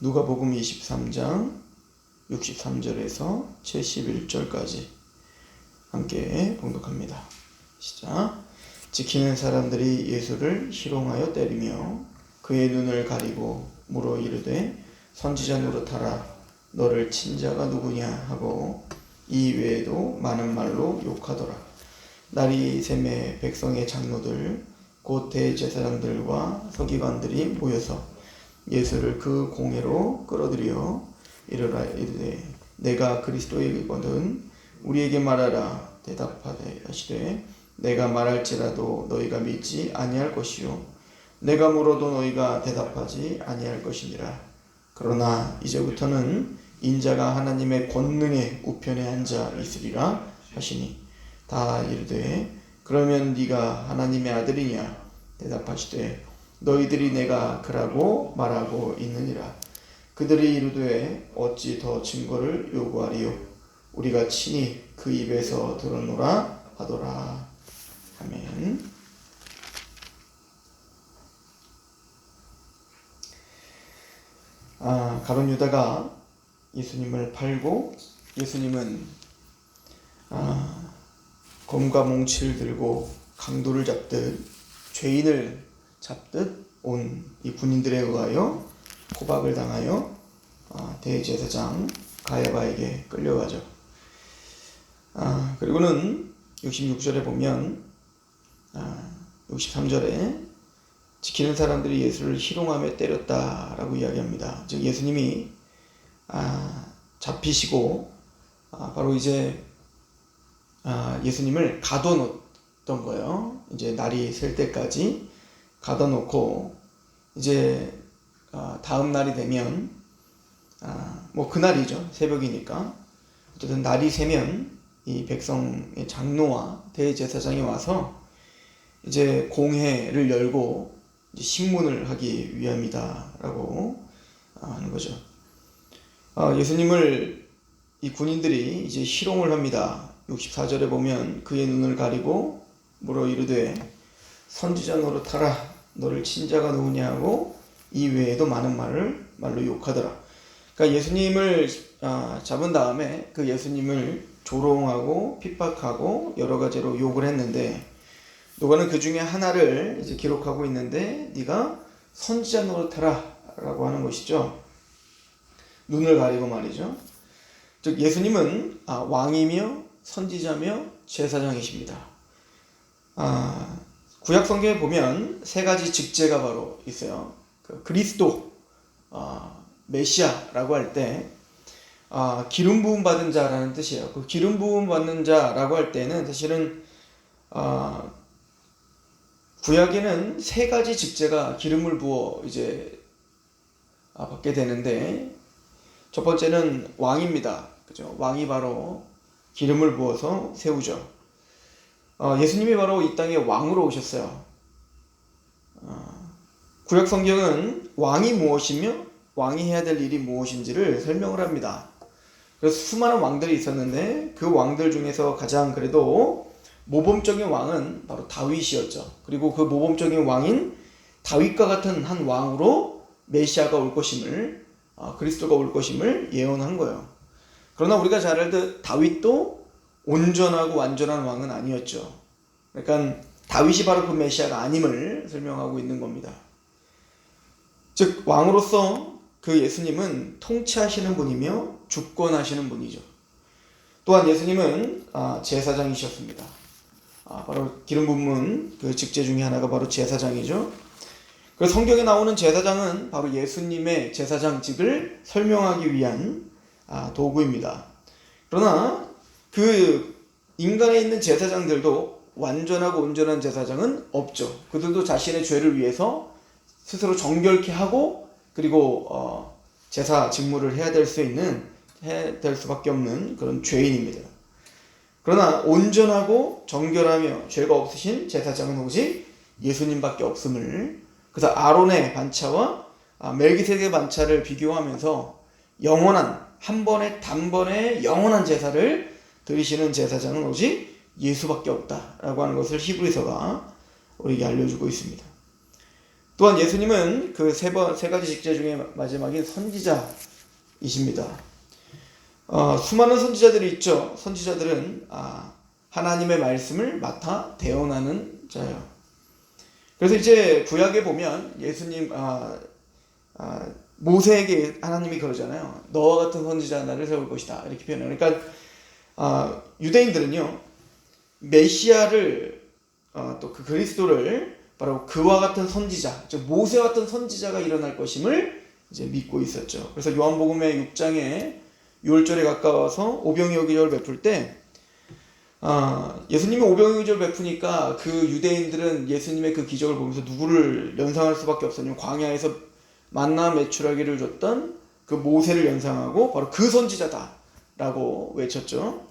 누가복음 23장 63절에서 71절까지 함께 봉독합니다. 시작. 지키는 사람들이 예수를 희롱하여 때리며 그의 눈을 가리고 물어 이르되 선지자 노릇하라 너를 친자가 누구냐 하고 이 외에도 많은 말로 욕하더라. 날이 샘에 백성의 장로들 곧 대제사장들과 서기관들이 모여서 예수를 그 공회로 끌어들여 이르라 이르되 내가 그리스도이거든 우리에게 말하라 대답하되 하시되 내가 말할지라도 너희가 믿지 아니할 것이요. 내가 물어도 너희가 대답하지 아니할 것이니라 그러나 이제부터는 인자가 하나님의 권능의 우편에 앉아 있으리라 하시니 다 이르되 그러면 네가 하나님의 아들이냐 대답하시되 너희들이 내가 그라고 말하고 있느니라. 그들이 이르되 어찌 더 증거를 요구하리요? 우리가 친히 그 입에서 들었노라 하더라. 아멘. 아 가론 유다가 예수님을 팔고 예수님은 아, 검과 몽치를 들고 강도를 잡듯 죄인을 잡듯 온 이 군인들에 의하여 포박을 당하여 아, 대제사장 가야바에게 끌려가죠. 아, 그리고는 66절에 보면 아, 63절에 지키는 사람들이 예수를 희롱하며 때렸다라고 이야기합니다. 즉 예수님이 아, 잡히시고 아, 바로 이제 아, 예수님을 가둬놓던 거예요. 이제 날이 셀 때까지 가둬 놓고 이제 아, 다음 날이 되면 아, 뭐 그날이죠 새벽이니까 어쨌든 날이 새면 이 백성의 장로와 대제사장이 와서 이제 공회를 열고 이제 신문을 하기 위함이다라고 하는 거죠. 아, 예수님을 이 군인들이 이제 희롱을 합니다. 64절에 보면 그의 눈을 가리고 물어 이르되 선지자 노릇하라 너를 친 자가 누구냐 하고 이 외에도 많은 말을 말로 욕하더라. 그러니까 예수님을 아, 잡은 다음에 그 예수님을 조롱하고 핍박하고 여러 가지로 욕을 했는데 누가는 그 중에 하나를 이제 기록하고 있는데 네가 선지자 노릇하라라고 하는 것이죠. 눈을 가리고 말이죠. 즉 예수님은 아, 왕이며 선지자며 제사장이십니다. 아, 구약 성경에 보면 세 가지 직제가 바로 있어요. 그 그리스도, 아, 메시아라고 할 때, 아, 기름 부음 받은 자라는 뜻이에요. 그 기름 부음 받는 자라고 할 때는 사실은 아, 구약에는 세 가지 직제가 기름을 부어 이제 아, 받게 되는데 첫 번째는 왕입니다. 그죠? 왕이 바로 기름을 부어서 세우죠. 어, 예수님이 바로 이 땅에 왕으로 오셨어요. 어, 구약 성경은 왕이 무엇이며 왕이 해야 될 일이 무엇인지를 설명을 합니다. 그래서 수많은 왕들이 있었는데 그 왕들 중에서 가장 그래도 모범적인 왕은 바로 다윗이었죠. 그리고 그 모범적인 왕인 다윗과 같은 한 왕으로 메시아가 올 것임을 아, 그리스도가 올 것임을 예언한 거예요. 그러나 우리가 잘 알듯 다윗도 온전하고 완전한 왕은 아니었죠. 그러니까 다윗이 바로 그 메시아가 아님을 설명하고 있는 겁니다. 즉 왕으로서 그 예수님은 통치하시는 분이며 주권하시는 분이죠. 또한 예수님은 아, 제사장이셨습니다. 아, 바로 기름 붓는 그 직제 중에 하나가 바로 제사장이죠. 그 성경에 나오는 제사장은 바로 예수님의 제사장직을 설명하기 위한 아, 도구입니다. 그러나 그 인간에 있는 제사장들도 완전하고 온전한 제사장은 없죠. 그들도 자신의 죄를 위해서 스스로 정결케 하고 그리고 어, 제사 직무를 해야 될 수 있는 해야 될 수밖에 없는 그런 죄인입니다. 그러나 온전하고 정결하며 죄가 없으신 제사장은 오직 예수님밖에 없음을 그래서 아론의 반차와 아, 멜기세덱의 반차를 비교하면서 영원한 한 번의 단번에 영원한 제사를 드리시는 제사장은 오직 예수밖에 없다라고 하는 것을 히브리서가 우리에게 알려주고 있습니다. 또한 예수님은 그 세 번 세 가지 직제 중에 마지막인 선지자이십니다. 어, 수많은 선지자들이 있죠. 선지자들은 아, 하나님의 말씀을 맡아 대언하는 자예요. 그래서 이제 구약에 보면 예수님 아, 아, 모세에게 하나님이 그러잖아요. 너와 같은 선지자 나를 세울 것이다 이렇게 표현해요. 그러니까 아, 유대인들은요 메시아를 어, 또그 그리스도를 바로 그와 같은 선지자, 즉 모세 같은 선지자가 일어날 것임을 이제 믿고 있었죠. 그래서 요한복음의 6장에 6월절에 가까워서 오병이어 기적을 베풀 때 아, 예수님이 오병이어 기적을 베푸니까 그 유대인들은 예수님의 그 기적을 보면서 누구를 연상할 수밖에 없었냐면 광야에서 만나 매출하기를 줬던 그 모세를 연상하고 바로 그 선지자다 라고 외쳤죠.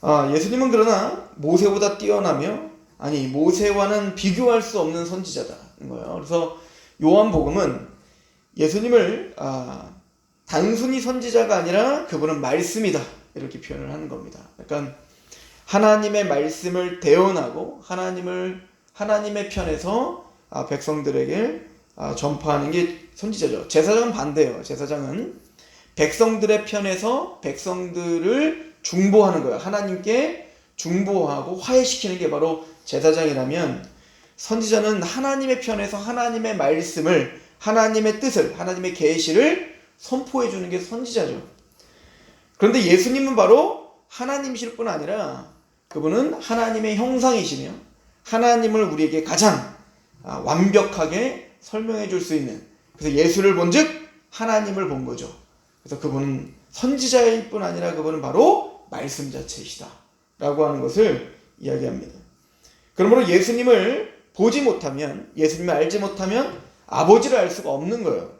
아, 예수님은 그러나 모세보다 뛰어나며 아니 모세와는 비교할 수 없는 선지자다는 거예요. 그래서 요한복음은 예수님을 아, 단순히 선지자가 아니라 그분은 말씀이다 이렇게 표현을 하는 겁니다. 그러니까 하나님의 말씀을 대언하고 하나님을 하나님의 편에서 아, 백성들에게 아, 전파하는 게 선지자죠. 제사장은 반대예요. 제사장은 백성들의 편에서 백성들을 중보하는 거예요. 하나님께 중보하고 화해시키는 게 바로 제사장이라면 선지자는 하나님의 편에서 하나님의 말씀을 하나님의 뜻을 하나님의 계시를 선포해 주는 게 선지자죠. 그런데 예수님은 바로 하나님이실 뿐 아니라 그분은 하나님의 형상이시며 하나님을 우리에게 가장 아, 완벽하게 설명해 줄 수 있는 그래서 예수를 본즉 하나님을 본 거죠. 그래서 그분은 선지자일 뿐 아니라 그분은 바로 말씀 자체이시다. 라고 하는 것을 이야기합니다. 그러므로 예수님을 보지 못하면, 예수님을 알지 못하면 아버지를 알 수가 없는 거예요.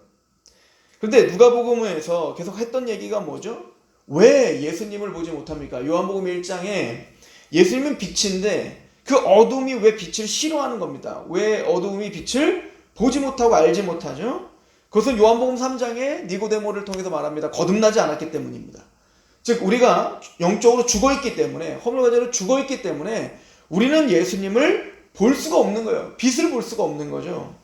그런데 누가복음에서 계속 했던 얘기가 뭐죠? 왜 예수님을 보지 못합니까? 요한복음 1장에 예수님은 빛인데 그 어둠이 왜 빛을 싫어하는 겁니다. 왜 어둠이 빛을 보지 못하고 알지 못하죠? 그것은 요한복음 3장에 니고데모를 통해서 말합니다. 거듭나지 않았기 때문입니다. 즉 우리가 영적으로 죽어 있기 때문에 허물과제로 죽어 있기 때문에 우리는 예수님을 볼 수가 없는 거예요. 빛을 볼 수가 없는 거죠.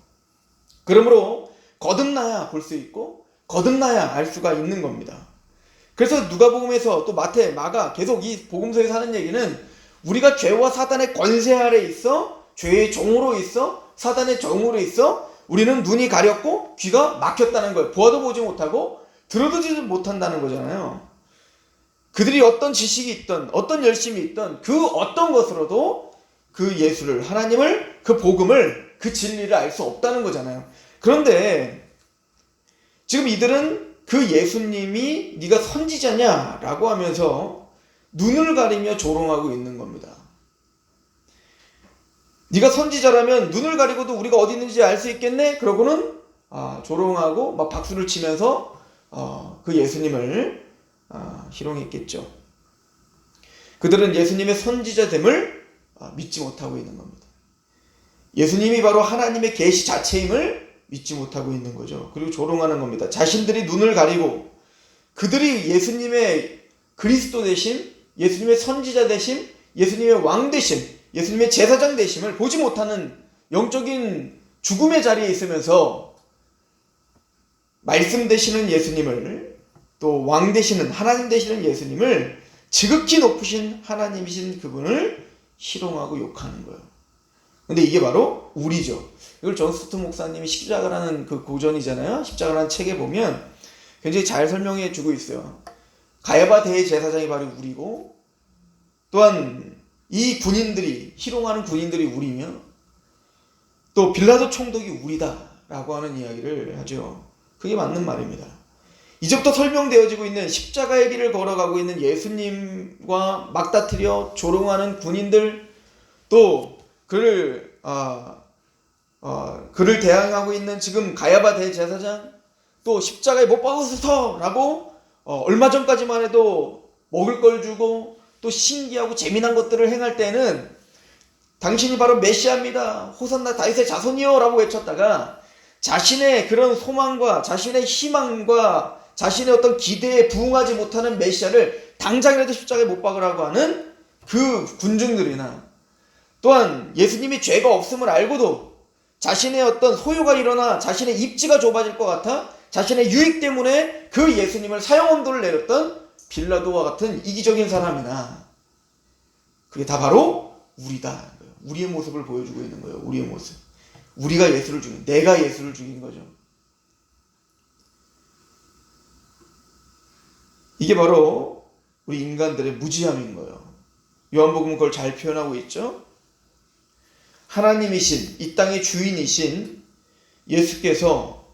그러므로 거듭나야 볼 수 있고 거듭나야 알 수가 있는 겁니다. 그래서 누가복음에서 또 마태, 마가 계속 이 복음서에서 하는 얘기는 우리가 죄와 사단의 권세 아래 있어 죄의 종으로 있어 사단의 종으로 있어 우리는 눈이 가렸고 귀가 막혔다는 거예요. 보아도 보지 못하고 들어도지 못한다는 거잖아요. 그들이 어떤 지식이 있던 어떤 열심이 있던 그 어떤 것으로도 그 예수를 하나님을 그 복음을 그 진리를 알 수 없다는 거잖아요. 그런데 지금 이들은 그 예수님이 네가 선지자냐라고 하면서 눈을 가리며 조롱하고 있는 겁니다. 네가 선지자라면 눈을 가리고도 우리가 어디 있는지 알 수 있겠네? 그러고는 아, 조롱하고 막 박수를 치면서 어, 그 예수님을 아, 희롱했겠죠. 그들은 예수님의 선지자됨을 아, 믿지 못하고 있는 겁니다. 예수님이 바로 하나님의 계시 자체임을 믿지 못하고 있는 거죠. 그리고 조롱하는 겁니다. 자신들이 눈을 가리고 그들이 예수님의 그리스도 대신 예수님의 선지자 대신 예수님의 왕 대신 예수님의 제사장 되심을 보지 못하는 영적인 죽음의 자리에 있으면서 말씀 되시는 예수님을 또 왕 되시는 하나님 되시는 예수님을 지극히 높으신 하나님이신 그분을 희롱하고 욕하는 거예요. 근데 이게 바로 우리죠. 이걸 존 스투 목사님이 십자가라는 그 고전이잖아요. 십자가라는 책에 보면 굉장히 잘 설명해 주고 있어요. 가야바 대제사장이 바로 우리고 또한 이 군인들이 희롱하는 군인들이 우리며 또 빌라도 총독이 우리다라고 하는 이야기를 하죠. 그게 맞는 말입니다. 이제부터 설명되어지고 있는 십자가의 길을 걸어가고 있는 예수님과 막다트려 조롱하는 군인들 또 그를 아, 아, 그를 대항하고 있는 지금 가야바 대제사장 또 십자가에 못 박았어라고 어, 얼마 전까지만 해도 먹을 걸 주고 또 신기하고 재미난 것들을 행할 때는 당신이 바로 메시아입니다. 호산나 다윗의 자손이요라고 외쳤다가 자신의 그런 소망과 자신의 희망과 자신의 어떤 기대에 부응하지 못하는 메시아를 당장이라도 십자가에 못 박으라고 하는 그 군중들이나 또한 예수님이 죄가 없음을 알고도 자신의 어떤 소유가 일어나 자신의 입지가 좁아질 것 같아 자신의 유익 때문에 그 예수님을 사형 언도를 내렸던 빌라도와 같은 이기적인 사람이나 그게 다 바로 우리다. 우리의 모습을 보여주고 있는 거예요. 우리의 모습. 우리가 예수를 죽인, 내가 예수를 죽인 거죠. 이게 바로 우리 인간들의 무지함인 거예요. 요한복음은 그걸 잘 표현하고 있죠. 하나님이신 이 땅의 주인이신 예수께서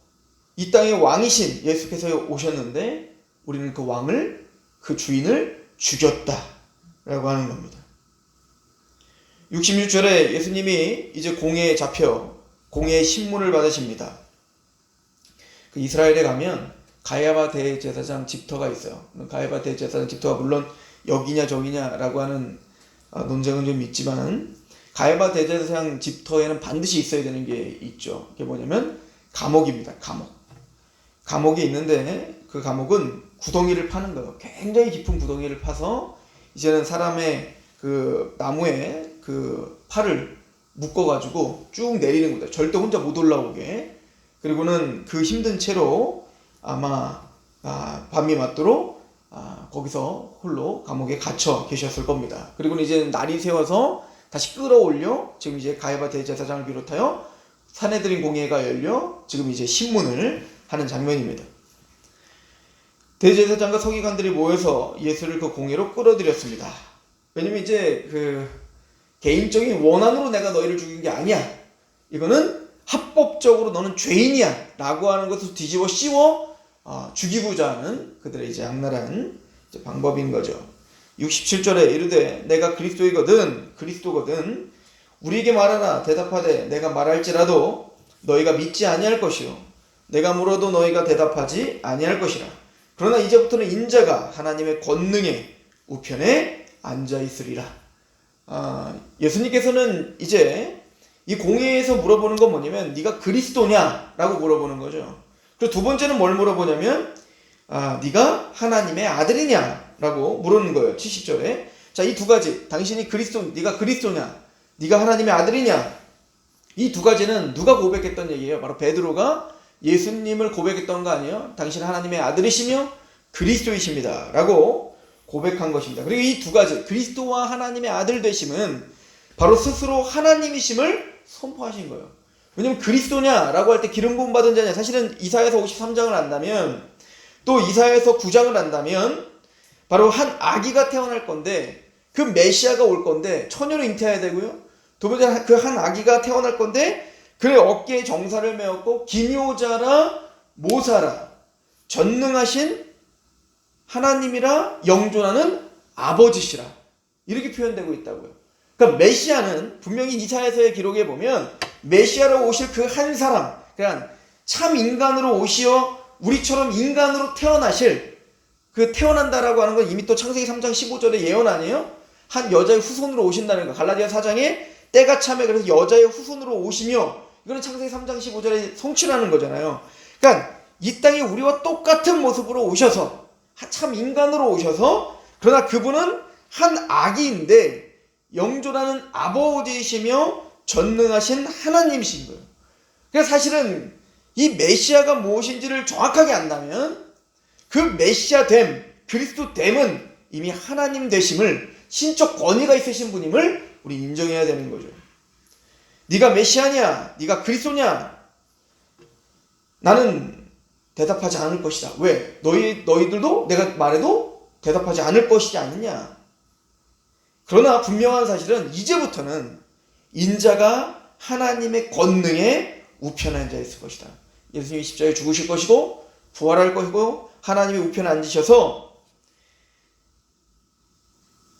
이 땅의 왕이신 예수께서 오셨는데 우리는 그 왕을 그 주인을 죽였다 라고 하는 겁니다. 66절에 예수님이 이제 공회에 잡혀 공회의 신문을 받으십니다. 그 이스라엘에 가면 가야바 대제사장 집터가 있어요. 가야바 대제사장 집터가 물론 여기냐 저기냐라고 하는 아, 논쟁은 좀 있지만 가야바 대제사장 집터에는 반드시 있어야 되는 게 있죠. 그게 뭐냐면 감옥입니다. 감옥. 감옥이 있는데 그 감옥은 구덩이를 파는 거예요. 굉장히 깊은 구덩이를 파서 이제는 사람의 그 나무에 그 팔을 묶어가지고 쭉 내리는 거다. 절대 혼자 못 올라오게. 그리고는 그 힘든 채로 아마 아, 밤이 맞도록 아, 거기서 홀로 감옥에 갇혀 계셨을 겁니다. 그리고는 이제 날이 새워서 다시 끌어올려 지금 이제 가야바 대제사장을 비롯하여 사내들인 공회가 열려 지금 이제 신문을 하는 장면입니다. 대제사장과 서기관들이 모여서 예수를 그 공회로 끌어들였습니다. 왜냐면 이제 그 개인적인 원한으로 내가 너희를 죽인 게 아니야. 이거는 합법적으로 너는 죄인이야. 라고 하는 것을 뒤집어 씌워 어, 죽이고자 하는 그들의 이제 악랄한 이제 방법인 거죠. 67절에 이르되 내가 그리스도이거든 그리스도거든 우리에게 말하라 대답하되 내가 말할지라도 너희가 믿지 아니할 것이요 내가 물어도 너희가 대답하지 아니할 것이라 그러나 이제부터는 인자가 하나님의 권능의 우편에 앉아 있으리라. 아, 예수님께서는 이제 이 공회에서 물어보는 건 뭐냐면 네가 그리스도냐라고 물어보는 거죠. 그리고 두 번째는 뭘 물어보냐면 아, 네가 하나님의 아들이냐라고 물었는 거예요. 70절에. 자, 이 두 가지. 당신이 그리스도 네가 그리스도냐? 네가 하나님의 아들이냐? 이 두 가지는 누가 고백했던 얘기예요? 바로 베드로가 예수님을 고백했던 거 아니에요? 당신 하나님의 아들이시며 그리스도이십니다. 라고 고백한 것입니다. 그리고 이 두 가지, 그리스도와 하나님의 아들 되심은 바로 스스로 하나님이심을 선포하신 거예요. 왜냐면 그리스도냐라고 할 때 기름 부음 받은 자냐 사실은 이사에서 53장을 안다면 또 이사에서 9장을 안다면 바로 한 아기가 태어날 건데 그 메시아가 올 건데 처녀로 잉태해야 되고요. 두 번째 그 한 아기가 태어날 건데 그의 어깨에 정사를 메었고 기묘자라 모사라 전능하신 하나님이라 영존하는 아버지시라 이렇게 표현되고 있다고요. 그러니까 메시아는 분명히 이사야서의 기록에 보면 메시아로 오실 그 한 사람, 그냥 참 인간으로 오시어 우리처럼 인간으로 태어나실 그 태어난다라고 하는 건 이미 또 창세기 3장 15절에 예언 아니에요? 한 여자의 후손으로 오신다는 거. 갈라디아 4장에 때가 참에 그래서 여자의 후손으로 오시며 이거는 창세기 3장 15절에 성취라는 거잖아요. 그러니까 이 땅에 우리와 똑같은 모습으로 오셔서 참 인간으로 오셔서 그러나 그분은 한 아기인데 영존하는 아버지이시며 전능하신 하나님이신 거예요. 그래서 사실은 이 메시아가 무엇인지를 정확하게 안다면 그 메시아 됨, 그리스도 됨은 이미 하나님 되심을 신적 권위가 있으신 분임을 우리 인정해야 되는 거죠. 네가 메시아냐? 네가 그리스도냐? 나는 대답하지 않을 것이다. 왜? 너희 너희들도 내가 말해도 대답하지 않을 것이지 않느냐? 그러나 분명한 사실은 이제부터는 인자가 하나님의 권능에 우편에 앉아 있을 것이다. 예수님이 십자가에 죽으실 것이고 부활할 것이고 하나님의 우편에 앉으셔서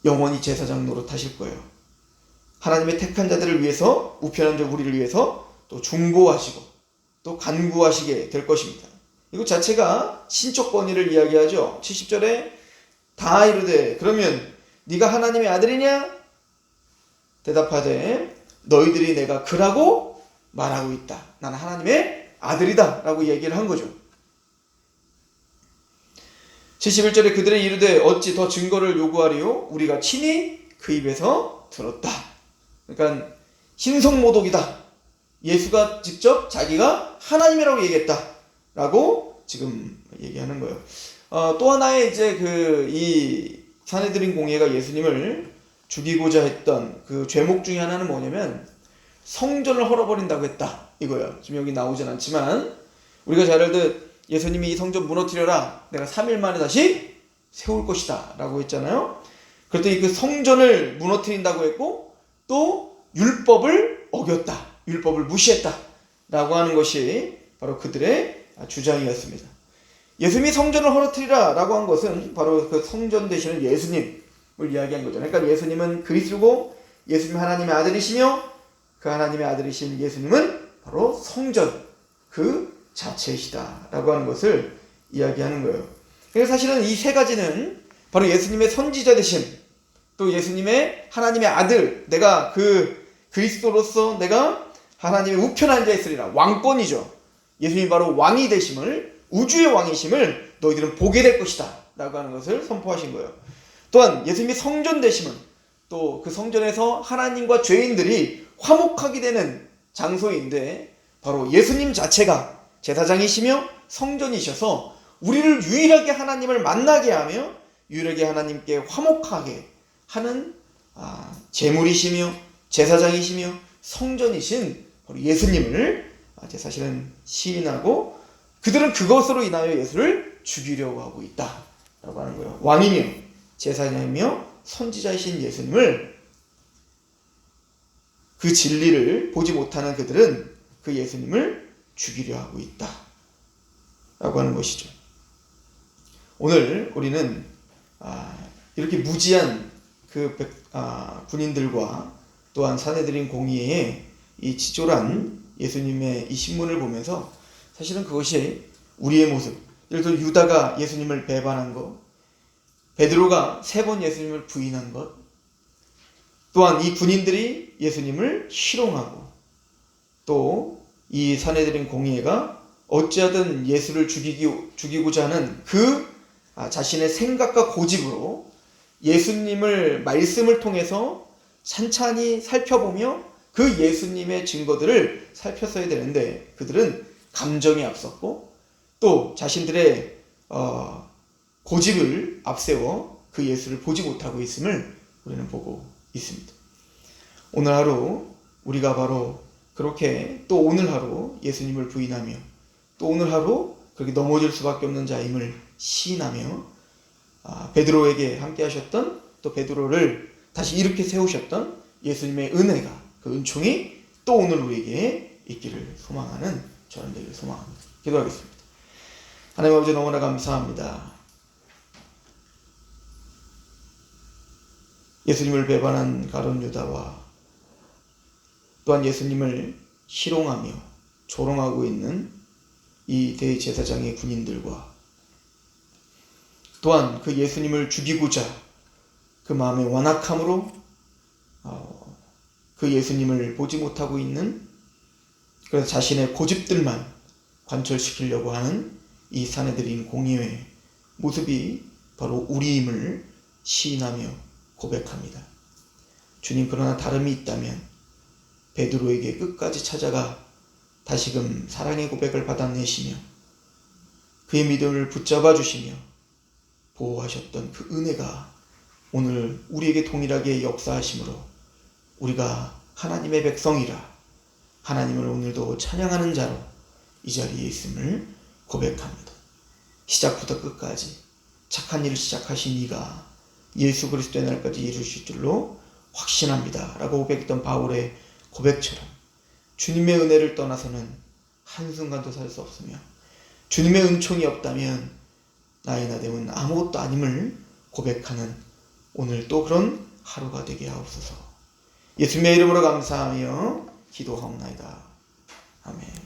영원히 제사장 노릇하실 거예요. 하나님의 택한 자들을 위해서 우편한 자 우리를 위해서 또 중보하시고 또 간구하시게 될 것입니다. 이거 자체가 신적 권위를 이야기하죠. 70절에 다 이르되 그러면 네가 하나님의 아들이냐? 대답하되 너희들이 내가 그라고 말하고 있다. 나는 하나님의 아들이다. 라고 얘기를 한 거죠. 71절에 그들의 이르되 어찌 더 증거를 요구하리요? 우리가 친히 그 입에서 들었다. 그러니까 신성모독이다. 예수가 직접 자기가 하나님이라고 얘기했다 라고 지금 얘기하는 거예요. 어, 또 하나의 이제 그 이 사내들인 공예가 예수님을 죽이고자 했던 그 죄목 중에 하나는 뭐냐면 성전을 헐어버린다고 했다 이거예요. 지금 여기 나오진 않지만 우리가 잘 알듯 예수님이 이 성전 무너뜨려라 내가 3일 만에 다시 세울 것이다 라고 했잖아요. 그랬더니 그 성전을 무너뜨린다고 했고 또 율법을 어겼다. 율법을 무시했다. 라고 하는 것이 바로 그들의 주장이었습니다. 예수님이 성전을 헐어뜨리라 라고 한 것은 바로 그 성전 되시는 예수님을 이야기한 거죠. 그러니까 예수님은 그리스도고 예수님 하나님의 아들이시며 그 하나님의 아들이신 예수님은 바로 성전 그 자체이시다 라고 하는 것을 이야기하는 거예요. 그래서 사실은 이 세 가지는 바로 예수님의 선지자 되심 또 예수님의 하나님의 아들 내가 그 그리스도로서 내가 하나님의 우편에 앉아 있으리라 왕권이죠. 예수님이 바로 왕이 되심을 우주의 왕이심을 너희들은 보게 될 것이다 라고 하는 것을 선포하신 거예요. 또한 예수님이 성전 되심은 또그 성전에서 하나님과 죄인들이 화목하게 되는 장소인데 바로 예수님 자체가 제사장이시며 성전이셔서 우리를 유일하게 하나님을 만나게 하며 유일하게 하나님께 화목하게 하는 아, 제물이시며 제사장이시며 성전이신 바로 예수님을 아, 이제 사실은 시인하고 그들은 그것으로 인하여 예수를 죽이려고 하고 있다 라고 하는 거예요. 왕이며 제사장이며 선지자이신 예수님을 그 진리를 보지 못하는 그들은 그 예수님을 죽이려 하고 있다 라고 하는 것이죠. 오늘 우리는 아, 이렇게 무지한 그 백- 아, 군인들과 또한 사내들인 공의의 이 치졸한 예수님의 이 신문을 보면서 사실은 그것이 우리의 모습. 예를 들어 유다가 예수님을 배반한 것, 베드로가 세 번 예수님을 부인한 것, 또한 이 군인들이 예수님을 희롱하고 또 이 사내들인 공의가 어찌하든 예수를 죽이기, 죽이고자 하는 그 아, 자신의 생각과 고집으로 예수님을 말씀을 통해서 찬찬히 살펴보며 그 예수님의 증거들을 살폈어야 되는데 그들은 감정에 앞섰고 또 자신들의 어, 고집을 앞세워 그 예수를 보지 못하고 있음을 우리는 보고 있습니다. 오늘 하루 우리가 바로 그렇게 또 오늘 하루 예수님을 부인하며 또 오늘 하루 그렇게 넘어질 수밖에 없는 자임을 시인하며 아, 베드로에게 함께 하셨던 또 베드로를 다시 이렇게 세우셨던 예수님의 은혜가 그 은총이 또 오늘 우리에게 있기를 소망하는 저는 되기를 소망합니다. 기도하겠습니다. 하나님 아버지 너무나 감사합니다. 예수님을 배반한 가론 유다와 또한 예수님을 희롱하며 조롱하고 있는 이 대제사장의 군인들과 또한 그 예수님을 죽이고자 그 마음의 완악함으로 어, 그 예수님을 보지 못하고 있는 그래서 자신의 고집들만 관철시키려고 하는 이 사내들인 공의의 모습이 바로 우리임을 시인하며 고백합니다. 주님 그러나 다름이 있다면 베드로에게 끝까지 찾아가 다시금 사랑의 고백을 받아내시며 그의 믿음을 붙잡아 주시며 보호하셨던 그 은혜가 오늘 우리에게 동일하게 역사하심으로 우리가 하나님의 백성이라 하나님을 오늘도 찬양하는 자로 이 자리에 있음을 고백합니다. 시작부터 끝까지 착한 일을 시작하신 이가 예수 그리스도의 날까지 이루실 줄로 확신합니다. 라고 고백했던 바울의 고백처럼 주님의 은혜를 떠나서는 한순간도 살 수 없으며 주님의 은총이 없다면 나의 나됨은 아무것도 아님을 고백하는 오늘 또 그런 하루가 되게 하옵소서. 예수님의 이름으로 감사하며 기도하옵나이다. 아멘.